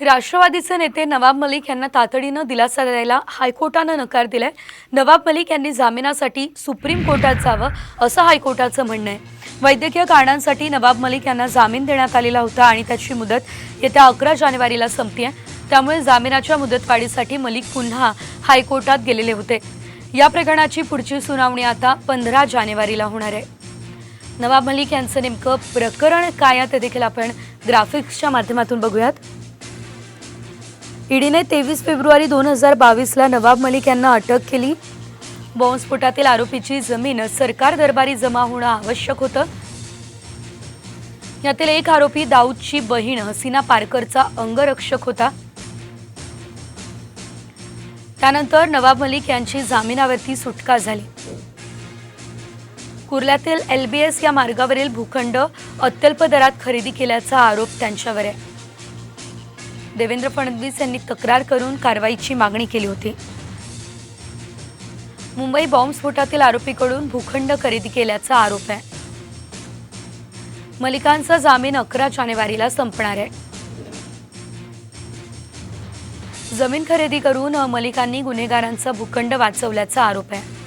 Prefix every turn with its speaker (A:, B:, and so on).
A: राष्ट्रवादीचे नेते नवाब मलिक यांना तातडीनं दिलासा द्यायला हायकोर्टानं नकार दिलाय. नवाब मलिक यांनी जामिनासाठी सुप्रीम कोर्टात जावं असं हायकोर्टाचं म्हणणं आहे. वैद्यकीय कारणांसाठी नवाब मलिक यांना जामीन देण्यात आलेला होता आणि त्याची मुदत येत्या अकरा जानेवारीला संपते त्यामुळे जामिनाच्या मुदतवाढीसाठी मलिक पुन्हा हायकोर्टात गेलेले होते. या प्रकरणाची पुढची सुनावणी आता पंधरा जानेवारीला होणार आहे. नवाब मलिक यांचं नेमकं प्रकरण काय आहे ते देखील आपण ग्राफिक्सच्या माध्यमातून बघूयात. ईडीने तेवीस फेब्रुवारी दोन हजार बावीसला नवाब मलिक यांना अटक केली. बॉम्बस्फोटातील आरोपीची जमीन सरकार दरबारी जमा होणं आवश्यक होतं. यातील एक आरोपी दाऊदची बहीण हसीना पारकरचा अंगरक्षक होता. त्यानंतर नवाब मलिक यांची जामिनावरती सुटका झाली. कुर्ल्यातील एलबीएस या मार्गावरील भूखंड अत्यल्प दरात खरेदी केल्याचा आरोप त्यांच्यावर आहे. देवेंद्र फडणवीस यांनी तक्रार करून कारवाईची मागणी केली होती. मुंबई बॉम्बस्फोटातील आरोपीकडून भूखंड खरेदी केल्याचा आरोप आहे. मलिकांचा जामीन अकरा जानेवारीला संपणार आहे. जमीन खरेदी करून मलिकांनी गुन्हेगारांचा भूखंड वाचवल्याचा आरोप आहे.